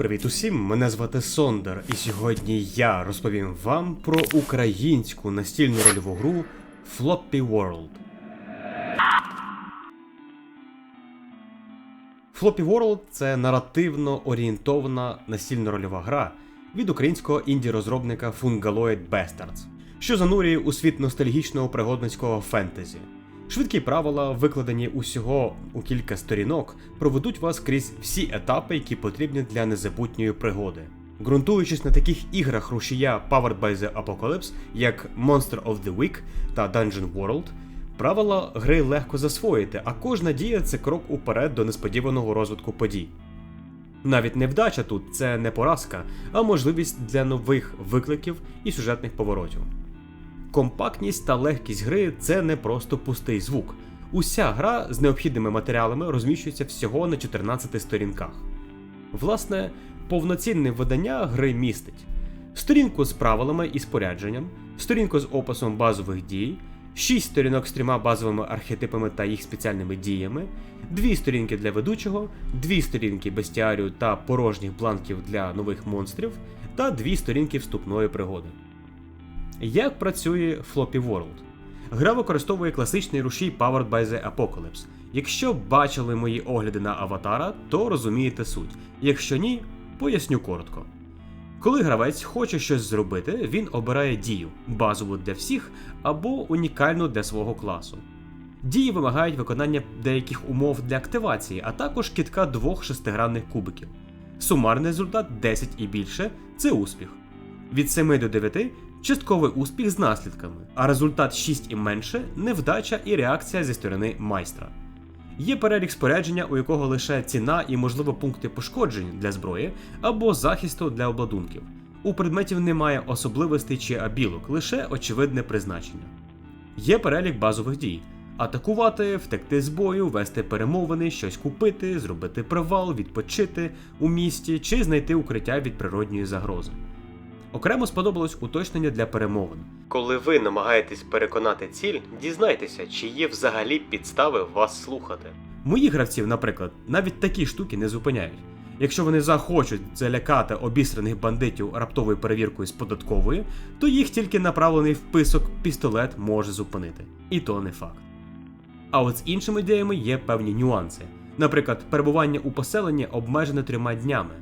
Привіт усім! Мене звати Сондер, і сьогодні я розповім вам про українську настільну рольову гру Floppy World. Floppy World це наративно орієнтована настільна рольова гра від українського інді-розробника Fungaloid Bastards, що занурює у світ ностальгічного пригодницького фентезі. Швидкі правила, викладені усього у кілька сторінок, проведуть вас крізь всі етапи, які потрібні для незабутньої пригоди. Ґрунтуючись на таких іграх рушія Powered by the Apocalypse, як Monster of the Week та Dungeon World, правила гри легко засвоїти, а кожна дія це крок уперед до несподіваного розвитку подій. Навіть невдача тут це не поразка, а можливість для нових викликів і сюжетних поворотів. Компактність та легкість гри це не просто пустий звук. Уся гра з необхідними матеріалами розміщується всього на 14 сторінках. Власне, повноцінне видання гри містить сторінку з правилами і спорядженням, сторінку з описом базових дій, 6 сторінок з трьома базовими архетипами та їх спеціальними діями, дві сторінки для ведучого, дві сторінки бестіарію та порожніх бланків для нових монстрів, та дві сторінки вступної пригоди. Як працює Floppy World? Гра використовує класичний рушій Powered by the Apocalypse. Якщо бачили мої огляди на аватара, то розумієте суть. Якщо ні, поясню коротко. Коли гравець хоче щось зробити, він обирає дію базову для всіх або унікальну для свого класу. Дії вимагають виконання деяких умов для активації, а також кітка двох шестигранних кубиків. Сумарний результат 10 і більше це успіх. Від 7 до 9 частковий успіх з наслідками, а результат 6 і менше невдача і реакція зі сторони майстра. Є перелік спорядження, у якого лише ціна і, можливо, пункти пошкоджень для зброї або захисту для обладунків. У предметів немає особливостей чи абілок, лише очевидне призначення. Є перелік базових дій: атакувати, втекти з бою, вести перемовини, щось купити, зробити привал, відпочити у місті чи знайти укриття від природньої загрози. Окремо сподобалось уточнення для перемовин. Коли ви намагаєтесь переконати ціль, дізнайтеся, чи є взагалі підстави вас слухати. Моїх гравців, наприклад, навіть такі штуки не зупиняють. Якщо вони захочуть залякати обістраних бандитів раптовою перевіркою з податкової, то їх тільки направлений вписок пістолет може зупинити. І то не факт. А от з іншими ідеями є певні нюанси. Наприклад, перебування у поселенні обмежене трьома днями.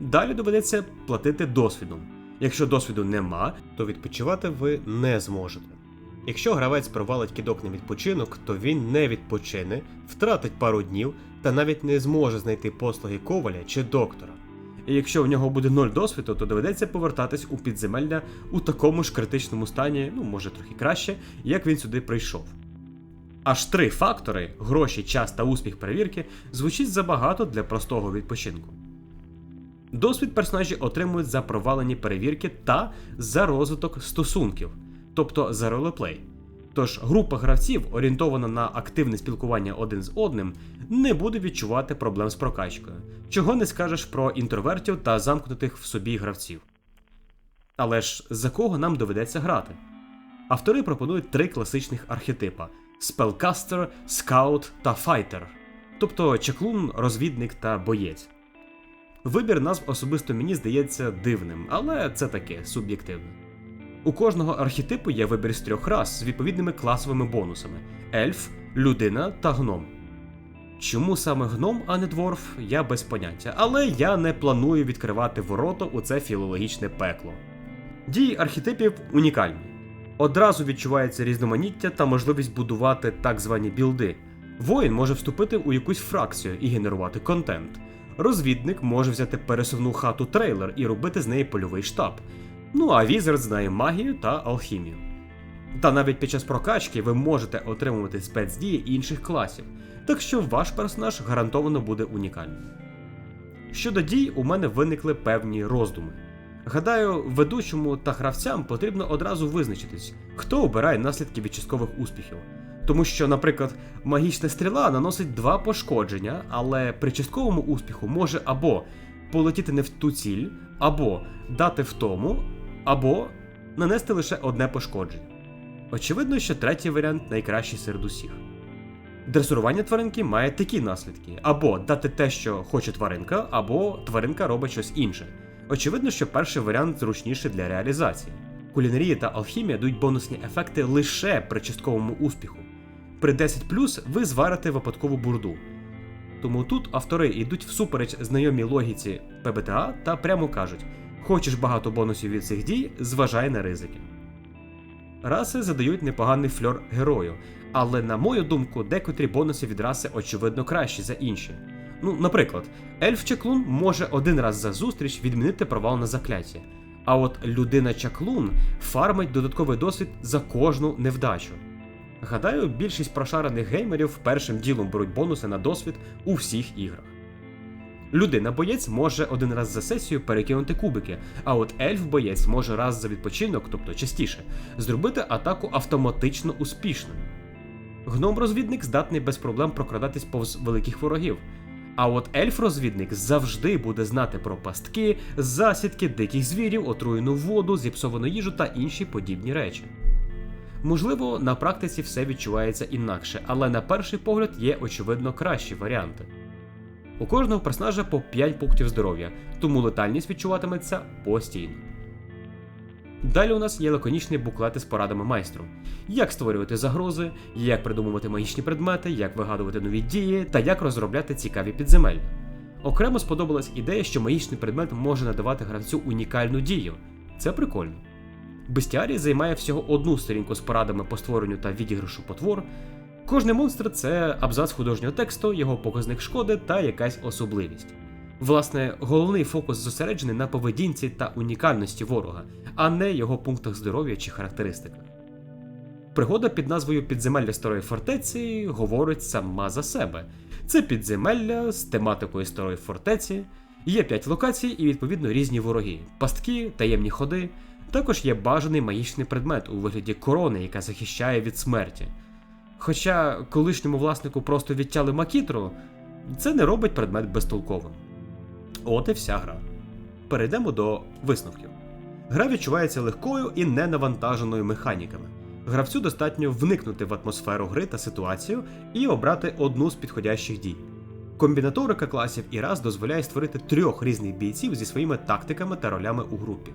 Далі доведеться платити досвідом. Якщо досвіду нема, то відпочивати ви не зможете. Якщо гравець провалить кидок на відпочинок, то він не відпочине, втратить пару днів та навіть не зможе знайти послуги коваля чи доктора. І якщо в нього буде ноль досвіду, то доведеться повертатись у підземелля у такому ж критичному стані, ну може трохи краще, як він сюди прийшов. Аж три фактори гроші, час та успіх перевірки звучить забагато для простого відпочинку. Досвід персонажі отримують за провалені перевірки та за розвиток стосунків, тобто за ролеплей. Тож група гравців, орієнтована на активне спілкування один з одним, не буде відчувати проблем з прокачкою, чого не скажеш про інтровертів та замкнутих в собі гравців. Але ж за кого нам доведеться грати? Автори пропонують три класичних архетипа: Spellcaster, Scout та Fighter, тобто чаклун, розвідник та боєць. Вибір назв особисто мені здається дивним, але це таке суб'єктивне. У кожного архетипу є вибір з трьох рас з відповідними класовими бонусами: ельф, людина та гном. Чому саме гном, а не дворф, я без поняття, але я не планую відкривати ворота у це філологічне пекло. Дії архетипів унікальні. Одразу відчувається різноманіття та можливість будувати так звані білди. Воїн може вступити у якусь фракцію і генерувати контент. Розвідник може взяти пересувну хату трейлер і робити з неї польовий штаб. Ну а Візерд знає магію та алхімію. Та навіть під час прокачки ви можете отримувати спецдії інших класів, так що ваш персонаж гарантовано буде унікальним. Щодо дій, у мене виникли певні роздуми. Гадаю, ведучому та гравцям потрібно одразу визначитись, хто обирає наслідки від успіхів. Тому що, наприклад, магічна стріла наносить два пошкодження, але при частковому успіху може або полетіти не в ту ціль, або дати втому, або нанести лише одне пошкодження. Очевидно, що третій варіант найкращий серед усіх. Дресурування тваринки має такі наслідки: або дати те, що хоче тваринка, або тваринка робить щось інше. Очевидно, що перший варіант зручніший для реалізації. Кулінарія та алхімія дають бонусні ефекти лише при частковому успіху. При 10 ви зварите випадкову бурду. Тому тут автори йдуть всупереч знайомій логіці ПБТА та прямо кажуть: хочеш багато бонусів від цих дій, зважай на ризики. Раси задають непоганий фльор герою, але на мою думку, декотрі бонуси від раси очевидно кращі за інші. Ну, наприклад, ельф чаклун може один раз за зустріч відмінити провал на закляття, а от людина чаклун фармить додатковий досвід за кожну невдачу. Гадаю, більшість прошарених геймерів першим ділом беруть бонуси на досвід у всіх іграх. Людина-боєць може один раз за сесію перекинути кубики, а от ельф-боєць може раз за відпочинок, тобто частіше, зробити атаку автоматично успішною. Гном-розвідник здатний без проблем прокрадатись повз великих ворогів. А от ельф-розвідник завжди буде знати про пастки, засідки диких звірів, отруєну воду, зіпсовану їжу та інші подібні речі. Можливо, на практиці все відчувається інакше, але на перший погляд є очевидно кращі варіанти. У кожного персонажа по 5 пунктів здоров'я, тому летальність відчуватиметься постійно. Далі у нас є лаконічні буклети з порадами майстру: як створювати загрози, як придумувати магічні предмети, як вигадувати нові дії та як розробляти цікаві підземелля. Окремо сподобалась ідея, що магічний предмет може надавати гравцю унікальну дію. Це прикольно. Бестіарій займає всього одну сторінку з порадами по створенню та відіграшу потвор. Кожний монстр це абзац художнього тексту, його показник шкоди та якась особливість. Власне, головний фокус зосереджений на поведінці та унікальності ворога, а не його пунктах здоров'я чи характеристиках. Пригода під назвою Підземелля Старої фортеці говорить сама за себе. Це підземелля з тематикою старої фортеці, є 5 локацій і відповідно різні вороги, пастки, таємні ходи. Також є бажаний магічний предмет у вигляді корони, яка захищає від смерті. Хоча колишньому власнику просто відтяли макітру, це не робить предмет безтолковим. От і вся гра. Перейдемо до висновків. Гра відчувається легкою і ненавантаженою механіками. Гравцю достатньо вникнути в атмосферу гри та ситуацію і обрати одну з підходящих дій. Комбінаторика класів і раз дозволяє створити трьох різних бійців зі своїми тактиками та ролями у групі.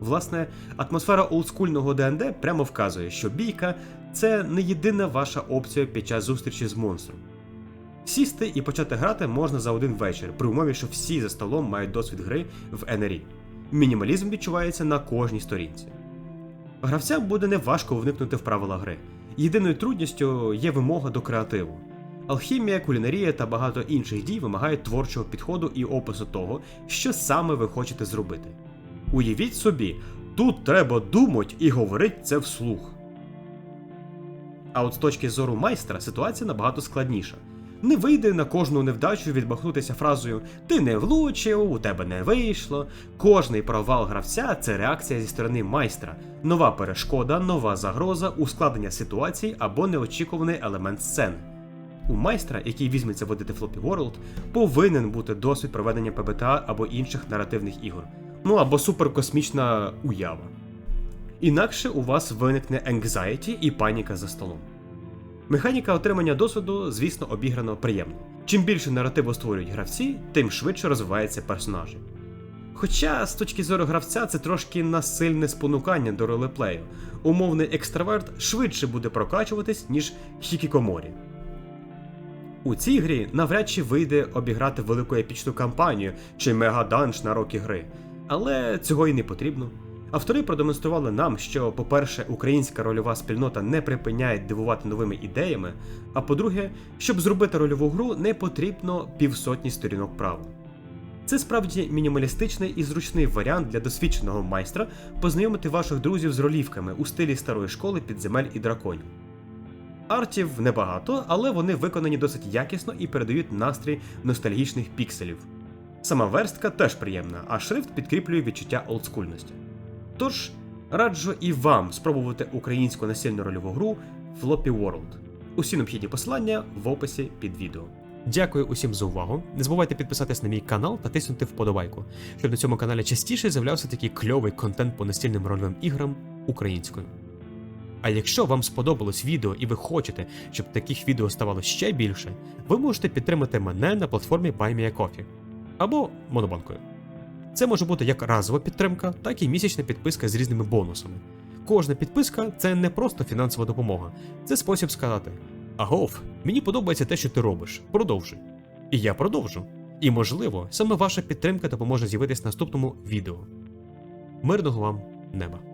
Власне, атмосфера олдскульного ДНД прямо вказує, що бійка це не єдина ваша опція під час зустрічі з монстром. Сісти і почати грати можна за один вечір, при умові, що всі за столом мають досвід гри в НРІ. Мінімалізм відчувається на кожній сторінці. Гравцям буде неважко вникнути в правила гри. Єдиною трудністю є вимога до креативу. Алхімія, кулінарія та багато інших дій вимагають творчого підходу і опису того, що саме ви хочете зробити. Уявіть собі, тут треба думати і говорити це вслух. А от з точки зору майстра ситуація набагато складніша. Не вийде на кожну невдачу відмахнутися фразою Ти не влучив, у тебе не вийшло. Кожний провал гравця це реакція зі сторони майстра, нова перешкода, нова загроза, ускладнення ситуацій або неочікуваний елемент сцени. У майстра, який візьметься водити Floppy World, повинен бути досвід проведення ПБТА або інших наративних ігор, ну або суперкосмічна уява. Інакше у вас виникне anxiety і паніка за столом. Механіка отримання досвіду, звісно, обіграно приємно. Чим більше наративу створюють гравці, тим швидше розвиваються персонажі. Хоча, з точки зору гравця, це трошки насильне спонукання до ролеплею. Умовний екстраверт швидше буде прокачуватись, ніж хікікоморі. У цій грі навряд чи вийде обіграти велику епічну кампанію чи мегаданж на роки гри, але цього й не потрібно. Автори продемонстрували нам, що, по-перше, українська рольова спільнота не припиняє дивувати новими ідеями, а по-друге, щоб зробити рольову гру, не потрібно півсотні сторінок правил. Це справді мінімалістичний і зручний варіант для досвідченого майстра познайомити ваших друзів з ролівками у стилі старої школи підземель і драконів. Артів небагато, але вони виконані досить якісно і передають настрій ностальгічних пікселів. Сама верстка теж приємна, а шрифт підкріплює відчуття олдскульності. Тож раджу і вам спробувати українську настільну рольову гру Floppy World. Усі необхідні посилання в описі під відео. Дякую усім за увагу. Не забувайте підписатись на мій канал та тиснути вподобайку, щоб на цьому каналі частіше з'являвся такий кльовий контент по настільним рольовим іграм українською. А якщо вам сподобалось відео і ви хочете, щоб таких відео ставало ще більше, ви можете підтримати мене на платформі BuyMeACoffee або Монобанкою. Це може бути як разова підтримка, так і місячна підписка з різними бонусами. Кожна підписка це не просто фінансова допомога, це спосіб сказати: Агов, мені подобається те, що ти робиш, продовжуй. І я продовжу. І можливо, саме ваша підтримка допоможе з'явитись наступному відео. Мирного вам неба!